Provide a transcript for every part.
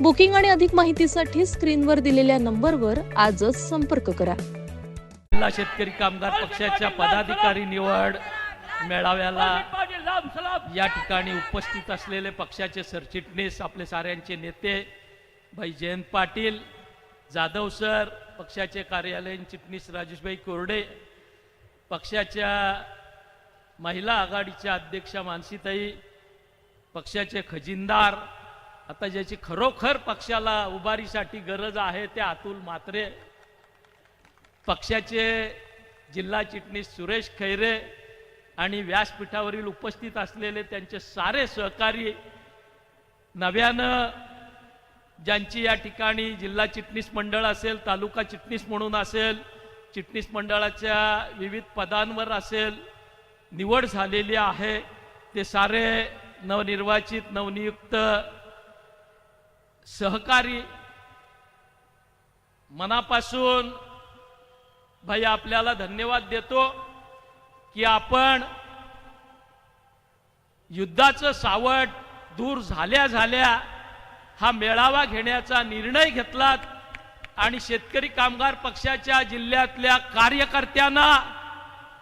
Booking आणि अधिक माहितीसाठी स्क्रीनवर दिलेल्या नंबरवर आजच संपर्क करा. जिल्हा शेतकरी कामगार पक्षाच्या पदाधिकारी निवड मेळाव्याला या ठिकाणी उपस्थित असलेले पक्षाचे सरचिटणीस आपले साऱ्यांचे नेते भाई जयंत पाटील जाधव सर पक्षाचे कार्यालयीन चिटणीस राजेशभाई कोरडे पक्षाच्या महिला आघाडीच्या अध्यक्षा मानसीताई पक्षाचे खजिनदार आता ज्याची खरोखर पक्षाला उभारीसाठी गरज आहे ते अतुल मात्रे पक्षाचे जिल्हा चिटणीस सुरेश खैरे आणि व्यासपीठावरील उपस्थित असलेले त्यांचे सारे सहकारी नव्यानं ज्यांची या ठिकाणी जिल्हा चिटणीस मंडळ असेल तालुका चिटणीस म्हणून असेल चिटणीस मंडळाच्या विविध पदांवर असेल निवड झालेली आहे. ते सारे नवनिर्वाचित नवनियुक्त सहकारी मनापासून भाई आपल्याला धन्यवाद देतो की आपण युद्धाचं सावट दूर झाल्या झाल्या हा मेळावा घेण्याचा निर्णय घेतलात आणि शेतकरी कामगार पक्षाच्या जिल्ह्यातल्या कार्यकर्त्यांना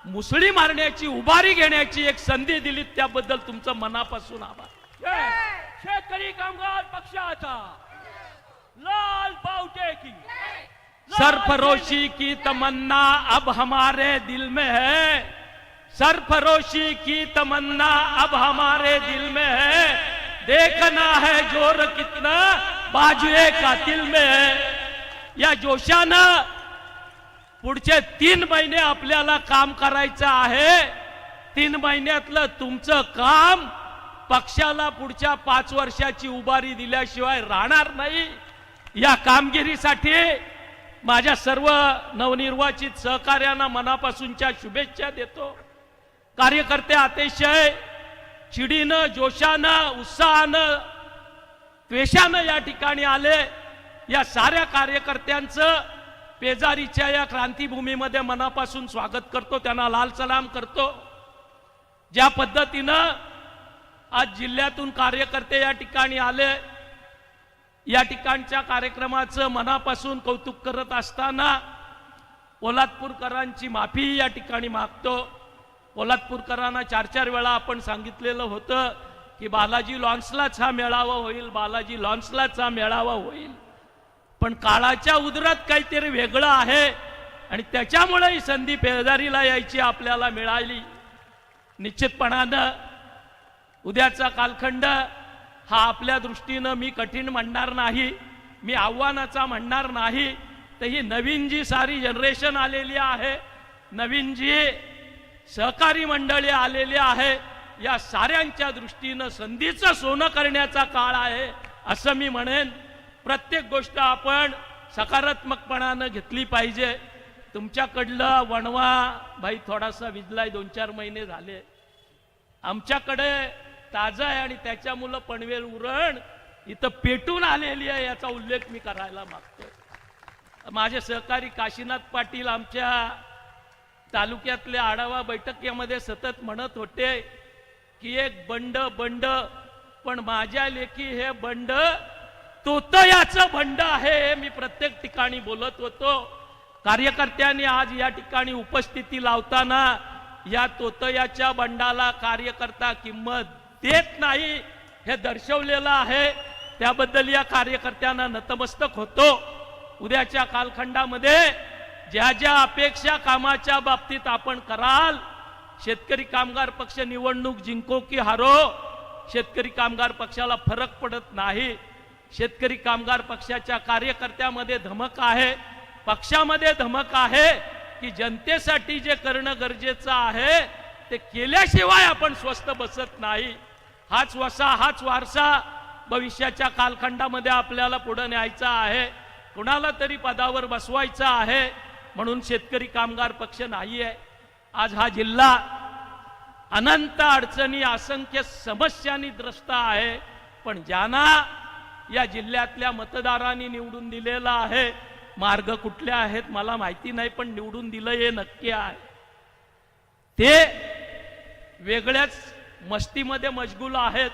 मुसळी मारण्याची उभारी घेण्याची एक संधी दिली त्याबद्दल तुमचं मनापासून आभार. शेतकरी कामगार पक्षाचा. लाल बावटे की. सरफरोशी की तमन्ना अब हमारे दिल में है। सरफरोशी की तमन्ना अब हमारे दिल में है। देखना है जोर कितना बाजुए का दिल में है। या जोशानं पुढचे तीन महिने आपल्याला काम करायचं आहे. तीन महिन्यातलं तुमचं काम पक्षाला पुढच्या पाच वर्षाची उभारी दिल्याशिवाय राहणार नाही. या कामगिरीसाठी माझ्या सर्व नवनिर्वाचित सहकार्यांना मनापासूनच्या शुभेच्छा देतो. कार्यकर्ते अतिशय चिडीनं जोशानं उत्साहानं त्वेषानं या ठिकाणी आले. या साऱ्या कार्यकर्त्यांचं पेजारीच्या या क्रांतीभूमीमध्ये मनापासून स्वागत करतो त्यांना लाल सलाम करतो. ज्या पद्धतीनं आज जिल्ह्यातून कार्यकर्ते या ठिकाणी आले. या ठिकाणच्या कार्यक्रमाचं मनापासून कौतुक करत असताना पोलादपूरकरांची माफी या ठिकाणी मागतो. पोलादपूरकरांना चार चार वेळा आपण सांगितलेलं होतं की बालाजी लॉन्सलाच हा मेळावा होईल बालाजी लॉन्सलाच हा मेळावा होईल. पण काळाच्या उदरात काहीतरी वेगळं आहे आणि त्याच्यामुळे ही संधी पेदारीला यायची आपल्याला मिळाली. निश्चितपणानं उद्याचा कालखंड हा आपल्या दृष्टीनं मी कठीण म्हणणार नाही मी आव्हानाचा म्हणणार नाही तर ही नवीन जी सारी जनरेशन आलेली आहे नवीन जी सहकारी मंडळी आलेली आहे या साऱ्यांच्या दृष्टीनं संधीचं सोनं करण्याचा काळ आहे असं मी म्हणेन. प्रत्येक गोष्ट आपण सकारात्मकपणानं घेतली पाहिजे. तुमच्याकडलं वणवा भाई थोडासा विजलाय दोन चार महिने झाले. आमच्याकडे ताजा आहे आणि त्याच्या मुलं पनवेल उरण इथं पेटून आलेली आहे याचा उल्लेख मी करायला मागतो माझे सहकारी काशीनाथ पाटील आमच्या तालुक्यातल्या आढावा बैठकीमध्ये सतत म्हणत होते की एक बंड बंड पण माझ्या लेखी हे बंड तोतयाचं बंड आहे हे मी प्रत्येक ठिकाणी बोलत होतो. कार्यकर्त्यांनी आज या ठिकाणी उपस्थिती लावताना या तोतयाच्या बंडाला कार्यकर्ता किंमत देत नाही हे दर्शवलेलं आहे. त्याबद्दल या कार्यकर्त्यांना नतमस्तक होतो. उद्याच्या कालखंडामध्ये ज्या ज्या अपेक्षा कामाच्या बाबतीत आपण कराल शेतकरी कामगार पक्ष निवडणूक जिंको की हारो शेतकरी कामगार पक्षाला फरक पडत नाही. शेतकरी कामगार पक्षाच्या कार्यकर्त्यामध्ये धमक आहे. पक्षामध्ये धमक आहे की जनतेसाठी जे करणं गरजेचं आहे ते केल्याशिवाय आपण स्वस्त बसत नाही. हाच वसा हाच वारसा भविष्याच्या कालखंडामध्ये आपल्याला पुढे न्यायचा आहे. कुणाला तरी पदावर बसवायचं आहे म्हणून शेतकरी कामगार पक्ष नाही आहे आज हा जिल्हा अनंत अडचणी असंख्य समस्यांनी द्रस्त आहे. पण ज्यांना या जिल्ह्यातल्या मतदारांनी निवडून दिलेला आहे मार्ग कुठले आहेत मला माहिती नाही पण निवडून दिलं हे नक्की आहे. ते वेगळ्याच मस्तीमध्ये मशगूल आहेत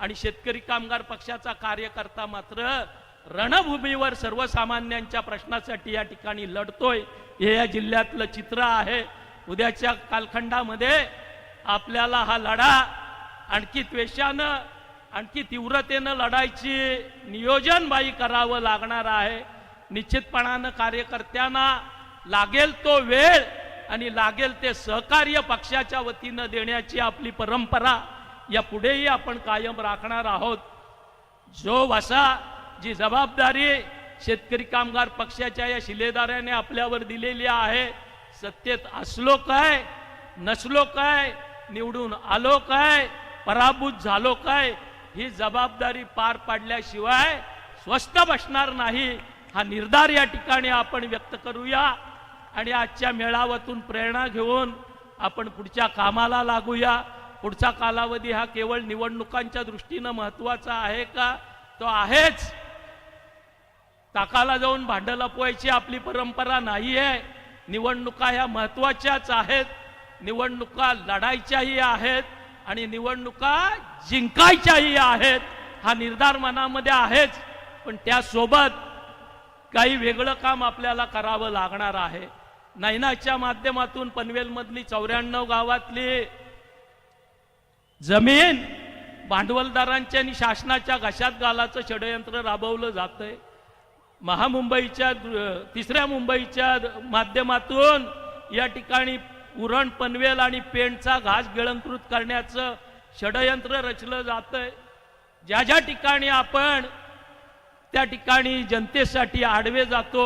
आणि शेतकरी कामगार पक्षाचा कार्यकर्ता मात्र रणभूमीवर सर्वसामान्यांच्या प्रश्नासाठी या ठिकाणी लढतोय. हे या जिल्ह्यातलं चित्र आहे. उद्याच्या कालखंडामध्ये आपल्याला हा लढा आणखी त्वेषानं आणखी तीव्रतेनं लढायची नियोजनबाई करावं लागणार आहे. निश्चितपणानं कार्यकर्त्यांना लागेल तो वेळ आणि लागेल ते सहकार्य पक्षाच्या वतीनं देण्याची आपली परंपरा. या पुढेही आपण कायम राखणार आहोत. जो वसा जी जबाबदारी शेतकरी कामगार पक्षाच्या या शिलेदाराने आपल्यावर दिलेली आहे सत्तेत असलो काय नसलो काय निवडून आलो काय पराभूत झालो काय ही जबाबदारी पार पाडल्याशिवाय स्वस्त बसणार नाही हा निर्धार या ठिकाणी आपण व्यक्त करूया. आणि आजच्या मेळाव्यातून प्रेरणा घेऊन आपण पुढच्या कामाला लागूया. पुढचा कालावधी हा केवळ निवडणुकांच्या दृष्टीनं महत्त्वाचा आहे का? तो आहेच. ताकाला जाऊन भांडं लपवायची आपली परंपरा नाही आहे निवडणुका ह्या महत्वाच्याच आहेत. निवडणुका लढायच्याही आहेत आणि निवडणुका जिंकायच्याही आहेत. हा निर्धार मनामध्ये आहेच. पण त्यासोबत काही वेगळं काम आपल्याला करावं लागणार आहे. नैनाच्या माध्यमातून पनवेलमधली चौऱ्याण्णव गावातली जमीन भांडवलदारांच्या आणि शासनाच्या घशात घालाचं षडयंत्र राबवलं जातंय. महामुंबईच्या तिसऱ्या मुंबईच्या माध्यमातून या ठिकाणी उरण पनवेल आणि पेंटचा घास गिळंकृत करण्याचं षडयंत्र रचलं जातंय. ज्या ज्या ठिकाणी आपण त्या ठिकाणी जनतेसाठी आडवे जातो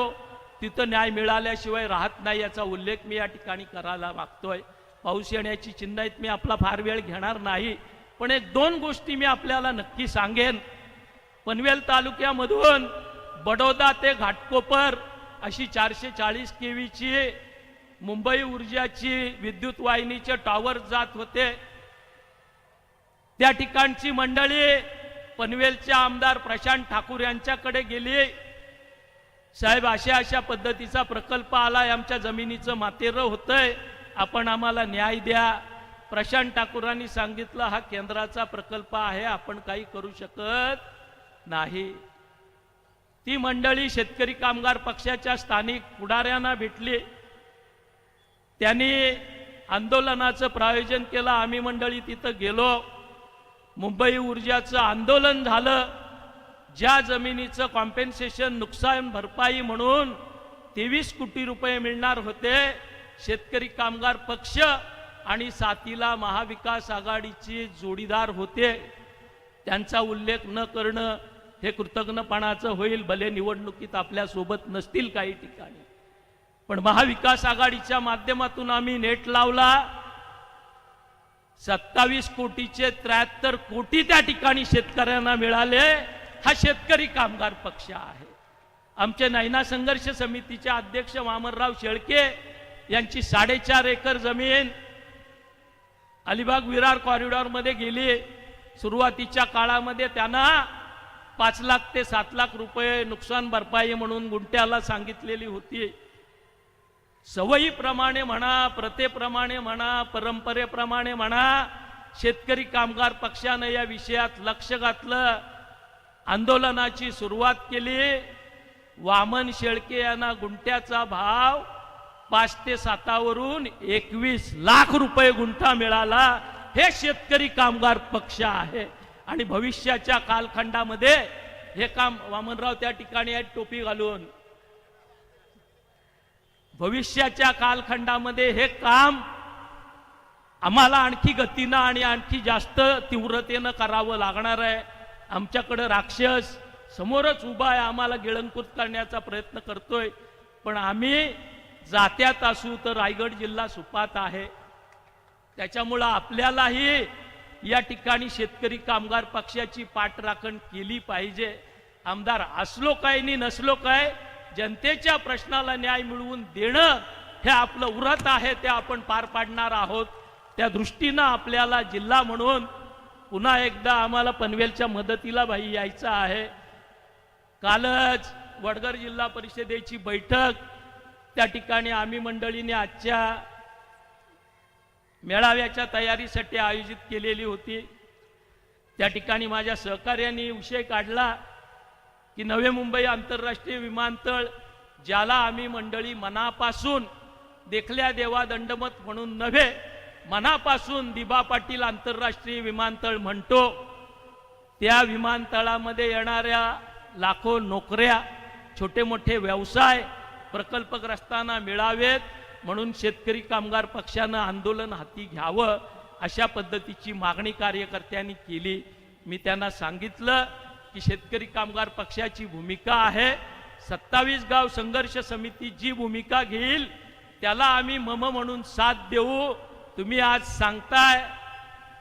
तिथं न्याय मिळाल्याशिवाय राहत नाही याचा उल्लेख मी या ठिकाणी करायला मागतोय. पाऊस येण्याची चिन्ह आहेत मी आपला फार वेळ घेणार नाही. पण एक दोन गोष्टी मी आपल्याला नक्की सांगेन. पनवेल तालुक्यामधून बडोदा ते घाटकोपर अशी चारशे चाळीस केवीची मुंबई ऊर्जाची विद्युत वाहिनीचे टॉवर जात होते. त्या ठिकाणची मंडळी पनवेलचे आमदार प्रशांत ठाकूर यांच्याकडे गेली. साहेब अशा अशा पद्धतीचा प्रकल्प आलाय. आमच्या जमिनीचं मातेरं होतंय. आपण आम्हाला न्याय द्या. प्रशांत ठाकूरांनी सांगितलं हा केंद्राचा प्रकल्प आहे आपण काही करू शकत नाही. ती मंडळी शेतकरी कामगार पक्षाच्या स्थानिक पुढाऱ्यांना भेटली. त्यांनी आंदोलनाचं प्रायोजन केलं. आम्ही मंडळी तिथं गेलो. मुंबई ऊर्जाचं आंदोलन झालं. ज्या जमिनीचं कॉम्पेन्सेशन नुकसान भरपाई म्हणून तेवीस कोटी रुपये मिळणार होते शेतकरी कामगार पक्ष आणि साथीला महाविकास आघाडीची जोडीदार होते. त्यांचा उल्लेख न करणं हे कृतज्ञपणाचं होईल भले निवडणुकीत आपल्यासोबत नसतील काही ठिकाणी. पण महाविकास आघाडीच्या माध्यमातून आम्ही नेट लावला. सत्तावीस कोटीचे त्र्याहत्तर कोटी त्या ठिकाणी शेतकऱ्यांना मिळाले. हा शेतकरी कामगार पक्ष आहे. आमचे नैना संघर्ष समितीचे अध्यक्ष वामनराव शेळके यांची साडेचार एकर जमीन अलिबाग विरार कॉरिडॉरमध्ये गेली. सुरुवातीच्या काळामध्ये त्यांना पाच लाख ते सात लाख रुपये नुकसान भरपाई म्हणून गुंट्याला सांगितलेली होती. सवयीप्रमाणे म्हणा प्रथेप्रमाणे म्हणा परंपरेप्रमाणे म्हणा शेतकरी कामगार पक्षानं या विषयात लक्ष घातलं. आंदोलनाची सुरुवात केली. वामन शेळके यांना गुंट्याचा भाव पाच ते सातावरून एकवीस लाख रुपये गुंठा मिळाला. हे शेतकरी कामगार पक्ष आहे. आणि भविष्याच्या कालखंडामध्ये हे काम वामनराव त्या ठिकाणी आहेत टोपी घालून. भविष्याच्या कालखंडामध्ये हे काम आम्हाला आणखी गतीनं आणि आणखी जास्त तीव्रतेनं करावं लागणार आहे. आमच्याकडं राक्षस समोरच उभा आहे आम्हाला गिळंकृत करण्याचा प्रयत्न करतोय. पण आम्ही जात्यात असू तर रायगड जिल्हा सुपात आहे. त्याच्यामुळं आपल्यालाही या ठिकाणी शेतकरी कामगार पक्षाची पाठराखण केली पाहिजे. आमदार असलो काय नि नसलो काय जनतेच्या प्रश्नाला न्याय मिळवून देणं हे आपलं उरत आहे ते आपण पार पाडणार आहोत. त्या दृष्टीनं आपल्याला जिल्हा म्हणून पुन्हा एकदा आम्हाला पनवेलच्या मदतीला भाई यायचं आहे. कालच वडगर जिल्हा परिषदेची बैठक. त्या ठिकाणी आम्ही मंडळीने आजच्या मेळाव्याच्या तयारीसाठी आयोजित केलेली होती. त्या ठिकाणी माझ्या सहकार्याने विषय काढला की नवे मुंबई आंतरराष्ट्रीय विमानतळ ज्याला आम्ही मंडळी मनापासून देखल्या देवा दंडमत म्हणून नव्हे मनापासून दिबा पाटील आंतरराष्ट्रीय विमानतळ म्हणतो त्या विमानतळामध्ये येणाऱ्या लाखो नोकऱ्या छोटे मोठे व्यवसाय प्रकल्पग्रस्तांना मिळावेत म्हणून शेतकरी कामगार पक्षानं आंदोलन हाती घ्यावं अशा पद्धतीची मागणी कार्यकर्त्यांनी केली. मी त्यांना सांगितलं की शेतकरी कामगार पक्षाची भूमिका आहे. सत्तावीस गाव संघर्ष समिती जी भूमिका घेईल त्याला आम्ही मम म्हणून साथ देऊ. तुम्ही आज सांगताय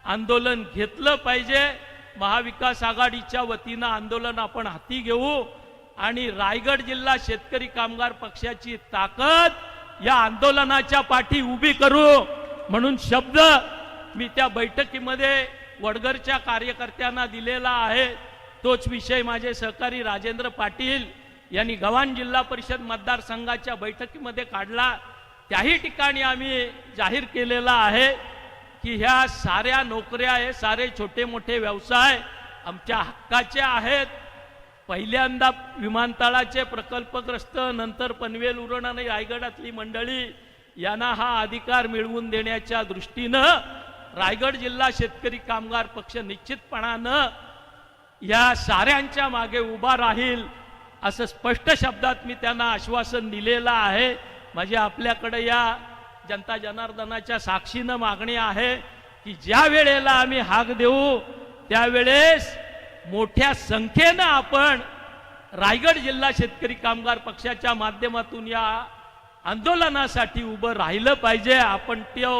आंदोलन घेतलं पाहिजे. महाविकास आघाडीच्या वतीनं आंदोलन आपण हाती घेऊ आणि रायगड जिल्हा शेतकरी कामगार पक्षाची ताकद या आंदोलनाच्या पाठी उभी करू. म्हणून शब्द मी त्या बैठकीमध्ये वडगरच्या कार्यकर्त्यांना दिलेला आहे. तोच विषय माझे सहकारी राजेंद्र पाटील यांनी गव्हाण जिल्हा परिषद मतदारसंघाच्या बैठकीमध्ये काढला. त्याही ठिकाणी आम्ही जाहीर केलेला आहे की ह्या साऱ्या नोकऱ्या हे सारे छोटे मोठे व्यवसाय आमच्या हक्काचे आहेत. पहिल्यांदा विमानतळाचे प्रकल्पग्रस्त नंतर पनवेल उरण आणि रायगडातली मंडळी यांना हा अधिकार मिळवून देण्याच्या दृष्टीनं रायगड जिल्हा शेतकरी कामगार पक्ष निश्चितपणानं या साऱ्यांच्या मागे उभा राहील असं स्पष्ट शब्दात मी त्यांना आश्वासन दिलेलं आहे. माझी आपल्याकडे या जनता जनार्दनाच्या साक्षीनं मागणी आहे की ज्या वेळेला आम्ही हाक देऊ त्यावेळेस मोठ्या संख्येनं आपण रायगड जिल्हा शेतकरी कामगार पक्षाच्या माध्यमातून या आंदोलनासाठी उभं राहिलं पाहिजे. आपण त्यो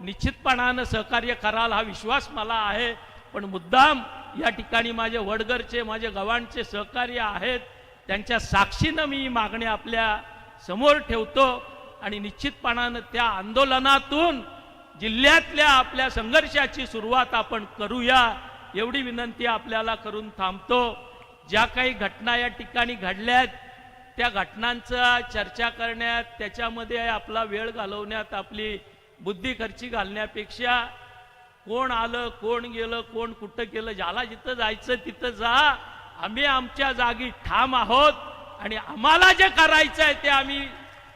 निश्चितपणानं सहकार्य कराल हा विश्वास मला आहे. पण मुद्दाम या ठिकाणी माझे वडगरचे माझे गव्हाणचे सहकार्य आहेत. त्यांच्या साक्षीनं मी मागणी आपल्या समोर ठेवतो आणि निश्चितपणानं त्या आंदोलनातून जिल्ह्यातल्या आपल्या संघर्षाची सुरुवात आपण करूया. एवढी विनंती आपल्याला करून थांबतो. ज्या काही घटना या ठिकाणी घडल्यात त्या घटनांचा चर्चा करण्यात त्याच्यामध्ये आपला वेळ घालवण्यात आपली बुद्धी खर्ची घालण्यापेक्षा कोण आलं कोण गेलं कोण कुठं गेलं ज्याला जिथं जायचं तिथं जा. आम्ही आमच्या जागी ठाम आहोत. आणि आम्हाला जे करायचं आहे ते आम्ही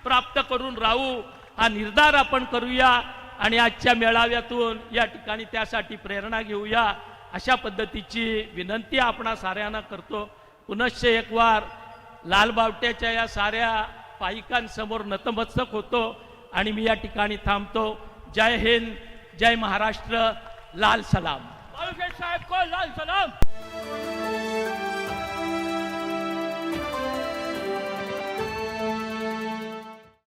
प्राप्त करून राहू. हा निर्धार आपण करूया आणि आजच्या मेळाव्यातून या ठिकाणी त्यासाठी प्रेरणा घेऊया. अशा पद्धतीची विनंती आपणा साऱ्यांना करतो. पुनश्च एक वार लालबावट्याच्या या साऱ्या पायिकांसमोर नतमस्तक होतो आणि मी या ठिकाणी थांबतो. जय हिंद जय महाराष्ट्र लाल सलाम. साहेब को लाल सलाम.